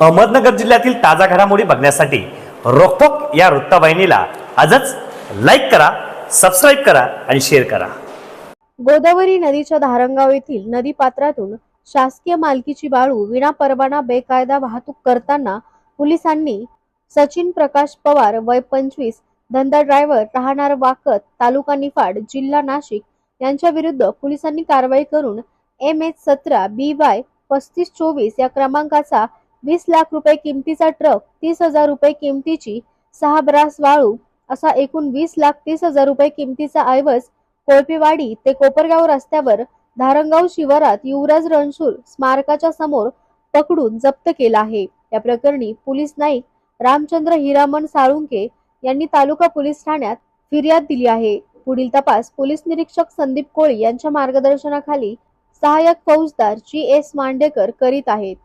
अहमदनगर जिल्ह्यातील ताजा घडामोडी बघण्यासाठी रोखोक या वृत्तवाहिनीला आजच लाईक करा सबस्क्राईब करा आणि शेअर करा. गोदावरी नदीच्या धारणगाव येथील नदी पात्रातून शासकीय मालकीची बाळू विना परवाना बेकायदा वाहतूक करताना पोलिसांनी सचिन प्रकाश पवार वय पंचवीस धंदा ड्रायव्हर राहणार वाकत तालुका निफाड जिल्हा नाशिक यांच्या विरुद्ध पोलिसांनी कारवाई करून एम एच सतरा बी वाय पस्तीस चोवीस या क्रमांकाचा वीस लाख रुपये किमतीचा ट्रक तीस हजार रुपये किमतीची सहा ब्रास वाळू असा एकूण वीस लाख तीस हजार रुपये किमतीचा ऐवज कोळपेवाडी ते कोपरगाव रस्त्यावर धारणगाव शिवारात युवराज रणशूर स्मारकाच्या समोर पकडून जप्त केला आहे. या प्रकरणी पोलीस नाईक रामचंद्र हिरामण साळुंके यांनी तालुका पोलीस ठाण्यात फिर्याद दिली आहे. पुढील तपास पोलीस निरीक्षक संदीप कोळी यांच्या मार्गदर्शनाखाली सहाय्यक फौजदार जी एस मांडेकर करीत आहेत.